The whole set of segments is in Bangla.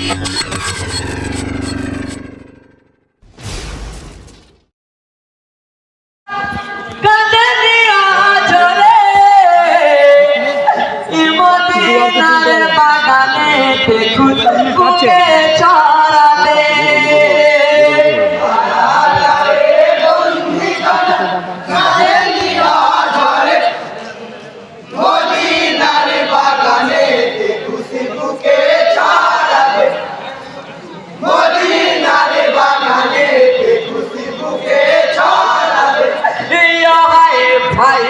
フフフフ。Vai,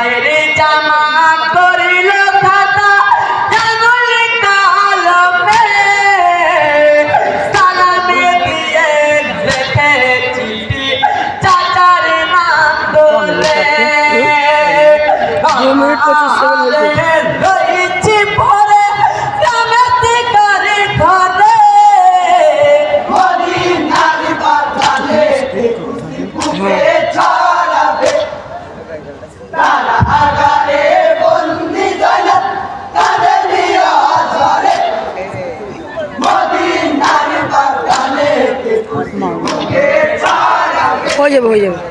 দু মিনিট পঁচিশ সেকেন্ড হয়েছে। हो जाए हो जाए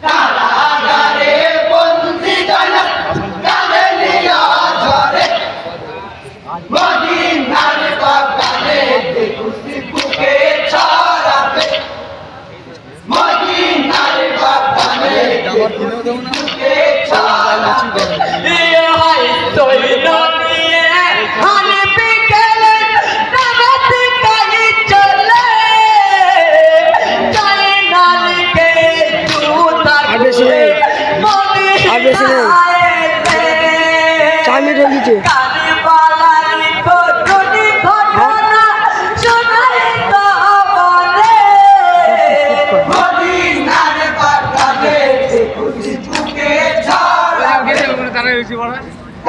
Calado!